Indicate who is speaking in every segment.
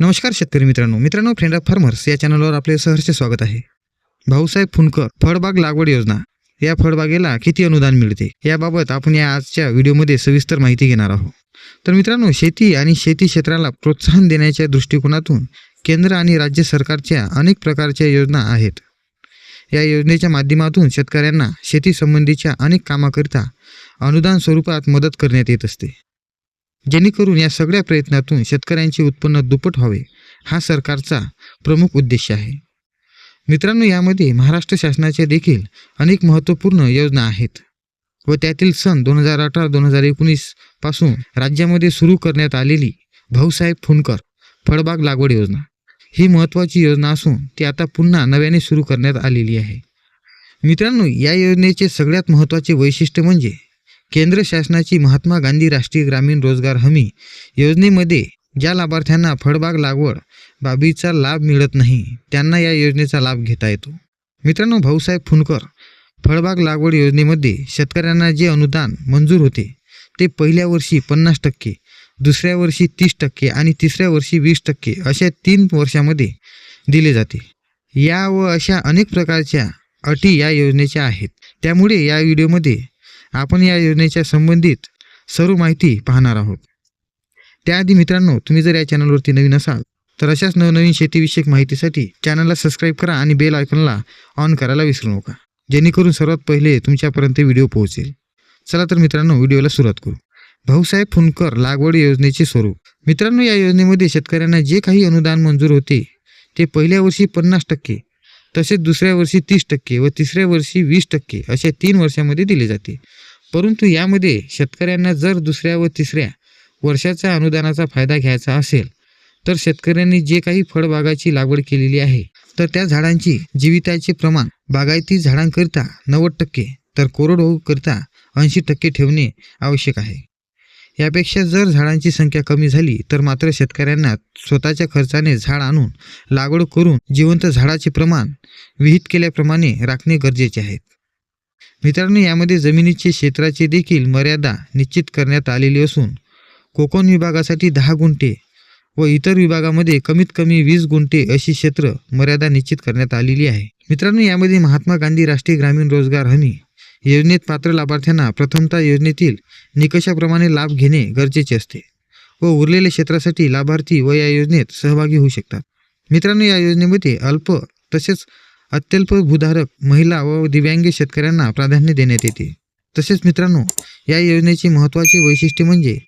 Speaker 1: नमस्कार शेतकरी मित्रांनो. मित्रांनो फ्रेंड ऑफ फार्मर्स या चॅनलवर आपले सहर्ष स्वागत आहे. भाऊसाहेब फुनकर फळबाग लागवड योजना. या फळबागेला किती अनुदान मिळते? याबाबत आपण या आजच्या व्हिडिओमध्ये सविस्तर माहिती घेणार आहोत. तर मित्रांनो शेती आणि शेती क्षेत्राला प्रोत्साहन देण्याच्या दृष्टिकोनातून केंद्र आणि राज्य सरकारच्या अनेक प्रकारच्या योजना आहेत. या योजनेच्या माध्यमातून शेतकऱ्यांना शेतीसंबंधीच्या अनेक कामाकरिता अनुदान स्वरूपात मदत करण्यात येत असते. जेणेकरून या सगळ्या प्रयत्नातून शेतकऱ्यांचे उत्पन्न दुप्पट व्हावे हा सरकारचा प्रमुख उद्देश आहे. मित्रांनो यामध्ये महाराष्ट्र शासनाच्या देखील अनेक महत्त्वपूर्ण योजना आहेत व त्यातील सन दोन हजार अठरा दोन हजार एकोणीसपासून राज्यामध्ये सुरू करण्यात आलेली भाऊसाहेब फुनकर फळबाग लागवड योजना. ही महत्त्वाची योजना असून ती आता पुन्हा नव्याने सुरू करण्यात आलेली आहे. मित्रांनो या योजनेचे सगळ्यात महत्त्वाचे वैशिष्ट्य म्हणजे केंद्र शासनाची महात्मा गांधी राष्ट्रीय ग्रामीण रोजगार हमी योजनेमध्ये ज्या लाभार्थ्यांना फळबाग लागवड बाबीचा लाभ मिळत नाही त्यांना या योजनेचा लाभ घेता येतो. मित्रांनो भाऊसाहेब फुनकर फळबाग लागवड योजनेमध्ये शेतकऱ्यांना जे अनुदान मंजूर होते ते पहिल्या वर्षी पन्नास टक्के दुसऱ्या वर्षी तीस टक्के आणि तिसऱ्या वर्षी वीस टक्के अशा तीन वर्षामध्ये दिले जाते. या व अशा अनेक प्रकारच्या अटी या योजनेच्या आहेत. त्यामुळे या व्हिडिओमध्ये आपण या योजनेच्या संबंधित सर्व माहिती पाहणार आहोत. त्याआधी मित्रांनो तुम्ही जर या चॅनलवरती नवीन असाल तर अशाच नवनवीन शेतीविषयक माहितीसाठी चॅनलला सबस्क्राईब करा आणि बेल आयकॉनला ऑन करायला विसरू नका जेणेकरून सर्वात पहिले तुमच्यापर्यंत व्हिडिओ पोहोचेल. चला तर मित्रांनो व्हिडिओला सुरुवात करू. भाऊसाहेब फुनकर लागवड योजनेचे स्वरूप. मित्रांनो या योजनेमध्ये शेतकऱ्यांना जे काही अनुदान मंजूर होते ते पहिल्या वर्षी पन्नास टक्के तसेच दुसऱ्या वर्षी तीस टक्के व तिसऱ्या वर्षी वीस टक्के अशा तीन वर्षामध्ये दिले जाते. परंतु यामध्ये शेतकऱ्यांना जर दुसऱ्या व तिसऱ्या वर्षाच्या अनुदानाचा फायदा घ्यायचा असेल तर शेतकऱ्यांनी जे काही फळबागाची लागवड केलेली आहे तर त्या झाडांची जीविताचे प्रमाण बागायती झाडांकरिता नव्वद टक्के तर कोरडवाहूकरिता ऐंशी टक्के ठेवणे आवश्यक आहे. यापेक्षा जर झाडांची संख्या कमी झाली तर मात्र शेतकऱ्यांना स्वतःच्या खर्चाने झाड आणून लागवड करून जिवंत झाडाचे प्रमाण विहित केल्याप्रमाणे राखणे गरजेचे आहे. मित्रांनो यामध्ये जमिनीचे क्षेत्राची देखील मर्यादा निश्चित करण्यात आलेली असून कोकण विभागासाठी दहा गुंठे व इतर विभागामध्ये कमीत कमी वीस गुंठे अशी क्षेत्र मर्यादा निश्चित करण्यात आलेली आहे. मित्रांनो यामध्ये महात्मा गांधी राष्ट्रीय ग्रामीण रोजगार हमी योजनेत पात्र लाभार्थ्यांना प्रथमतः योजनेतील निकषाप्रमाणे लाभ घेणे गरजेचे असते व उरलेल्या क्षेत्रासाठी लाभार्थी व या योजनेत सहभागी होऊ शकतात. मित्रांनो या योजनेमध्ये अल्प तसेच अत्यल्प भूधारक महिला व दिव्यांग शेतकऱ्यांना प्राधान्य देण्यात येते. तसेच मित्रांनो या योजनेचे महत्त्वाचे वैशिष्ट्य म्हणजे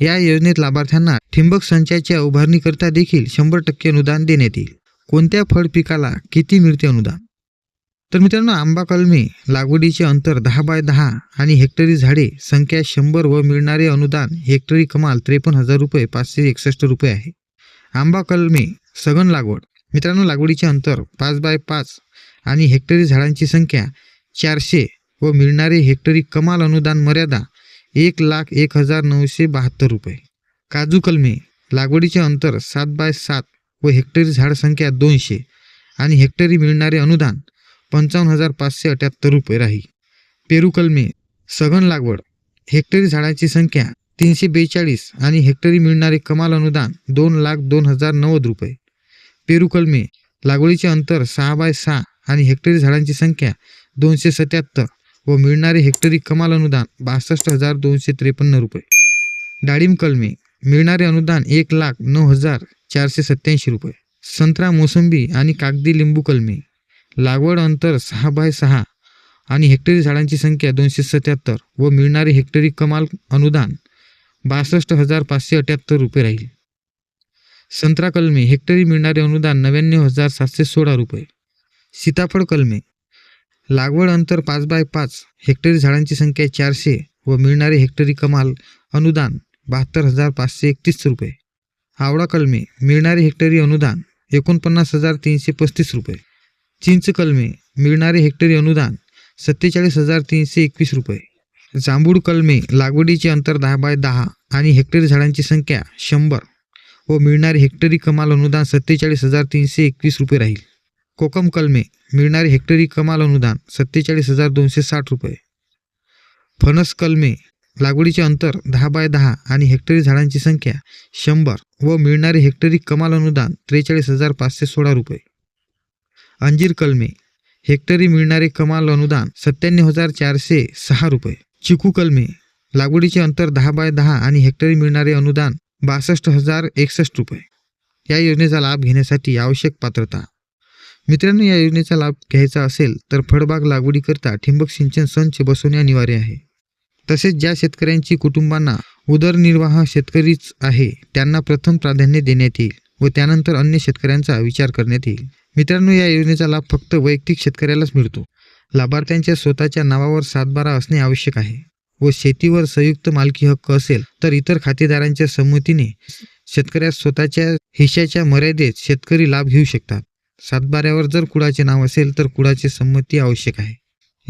Speaker 1: या योजनेत लाभार्थ्यांना ठिंबक संचाच्या उभारणीकरता देखील शंभर टक्के अनुदान देण्यात येईल. कोणत्या फळ पिकाला किती मिळते अनुदान? तर मित्रांनो आंबा कलमे लागवडीचे अंतर दहा बाय दहा आणि हेक्टरी झाडे संख्या शंभर व मिळणारे अनुदान हेक्टरी कमाल त्रेपन्न हजार रुपये पाचशे एकसष्ट रुपये आहे. आंबा कलमे सघन लागवड. मित्रांनो लागवडीचे अंतर पाच बाय पाच आणि हेक्टरी झाडांची संख्या चारशे व मिळणारे हेक्टरी कमाल अनुदान मर्यादा एक लाख एक हजार नऊशे बहात्तर रुपये. काजू कलमे लागवडीचे अंतर सात बाय सात व हेक्टरी झाड संख्या दोनशे आणि हेक्टरी मिळणारे अनुदान पंचावन्न हजार पाचशे अठ्याहत्तर रुपये राही पेरुकलमे सघन लागवड हेक्टरी झाडांची संख्या तीनशे बेचाळीस आणि हेक्टरी मिळणारे कमाल अनुदान दोन लाख दोन हजार नव्वद रुपये. पेरुकलमे लागवडीचे अंतर सहा बाय सहा आणि हेक्टरी झाडांची संख्या दोनशे सत्याहत्तर व मिळणारे हेक्टरी कमाल अनुदान बासष्ट हजार दोनशे त्रेपन्न रुपये. डाळिंब कलमे मिळणारे अनुदान एक लाख नऊ हजार चारशे सत्याऐंशी रुपये. संत्रा मोसंबी आणि कागदी लिंबू कलमे लागवड अंतर सहा बाय सहा आणि हेक्टरी झाडांची संख्या दोनशे सत्याहत्तर व मिळणारे हेक्टरी कमाल अनुदान बासष्ट हजार पाचशे अठ्याहत्तर रुपये राहील. संत्रा कलमे हेक्टरी मिळणारे अनुदान नव्याण्णव हजार सातशे सोळा रुपये. सीताफळ कलमे लागवड अंतर पाच बाय पाच हेक्टरी झाडांची संख्या चारशे व मिळणारे हेक्टरी कमाल अनुदान बहात्तर हजार पाचशे एकतीस रुपये. आवळा कलमे मिळणारे हेक्टरी अनुदान एकोणपन्नास हजार तीनशे पस्तीस रुपये. चिंच कलमे मिळणारे हेक्टरी अनुदान सत्तेचाळीस हजार तीनशे एकवीस रुपये. जांभूळ कलमे लागवडीचे अंतर दहा बाय दहा आणि हेक्टरी झाडांची संख्या शंभर व मिळणारे हेक्टरी कमाल अनुदान सत्तेचाळीस हजार तीनशे एकवीस रुपये राहील. कोकम कलमे मिळणारे हेक्टरी कमाल अनुदान सत्तेचाळीस हजार दोनशे साठ रुपये. फणस कलमे लागवडीचे अंतर दहा बाय दहा आणि हेक्टरी झाडांची संख्या शंभर व मिळणारे हेक्टरी कमाल अनुदान त्रेचाळीस हजार पाचशे सोळा रुपये. अंजीर कलमे. हेक्टरी मिळणारे कमाल अनुदान सत्त्याण्णव हजार चारशे सहा रुपये. चिकू कलमे. लागवडीचे अंतर दहा बाय दहा आणि हेक्टरी मिळणारे अनुदान बासष्ट हजार एकसष्ट रुपये. या योजनेचा लाभ घेण्यासाठी आवश्यक पात्रता. मित्रांनो या योजनेचा लाभ घ्यायचा असेल तर फळबाग लागवडीकरता ठिंबक सिंचन संच बसवणे अनिवार्य आहे. तसेच ज्या शेतकऱ्यांची कुटुंबांना उदरनिर्वाह शेतकरीच आहे त्यांना प्रथम प्राधान्य देण्यात येईल. व त्यानंतर अन्य शेतकऱ्यांचा विचार करण्यात येईल. मित्रांनो या योजनेचा लाभ फक्त वैयक्तिक शेतकऱ्यालाच मिळतो. लाभार्थ्यांच्या स्वतःच्या नावावर सातबारा असणे आवश्यक आहे. व शेतीवर संयुक्त मालकी हक्क असेल तर इतर खातेदारांच्या संमतीने शेतकऱ्यास स्वतःच्या हिश्श्याच्या मर्यादेत शेतकरी लाभ घेऊ शकतात. सातबाऱ्यावर जर कुळाचे नाव असेल तर कुळाची संमती आवश्यक आहे.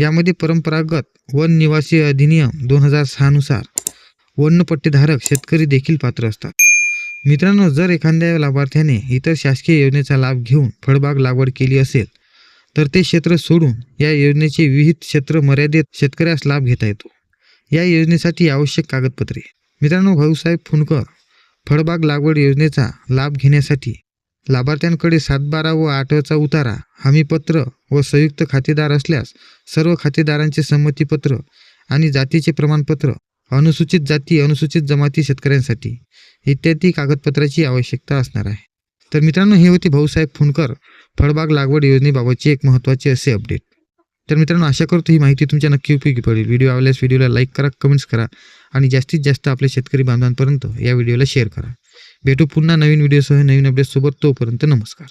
Speaker 1: यामध्ये परंपरागत वन निवासी अधिनियम दोन हजार सहानुसार वनपट्टीधारक शेतकरी देखील पात्र असतात. मित्रांनो जर एखाद्या लाभार्थ्याने इतर शासकीय योजनेचा लाभ घेऊन फळबाग लागवड केली असेल तर ते क्षेत्र सोडून या योजनेचे विविध क्षेत्र मर्यादेत शेतकऱ्यास लाभ घेता येतो. या योजनेसाठी आवश्यक कागदपत्रे. मित्रांनो भाऊसाहेब फुंडकर फळबाग लागवड योजनेचा लाभ घेण्यासाठी लाभार्थ्यांकडे सातबारा व आठवचा उतारा हमीपत्र व संयुक्त खातेदार असल्यास सर्व खातेदारांचे संमतीपत्र आणि जातीचे प्रमाणपत्र अनुसूचित जाती अनुसूचित जमाती शेतकऱ्यांसाठी. इत्यादी कागदपत्राची आवश्यकता असणार आहे. तर मित्रांनो हे होते भाऊसाहेब फुंडकर फळबाग लागवड योजनेबाबतची एक महत्त्वाची असे अपडेट. तर मित्रांनो आशा करतो ही माहिती तुमच्या नक्की उपयोगी पडेल. व्हिडिओ आवडल्यास व्हिडिओला लाईक करा कमेंट्स करा आणि जास्तीत जास्त आपल्या शेतकरी बांधवांपर्यंत या व्हिडिओला शेअर करा. भेटू पुन्हा नवीन व्हिडिओसह नवीन अपडेटसोबत तोपर्यंत नमस्कार.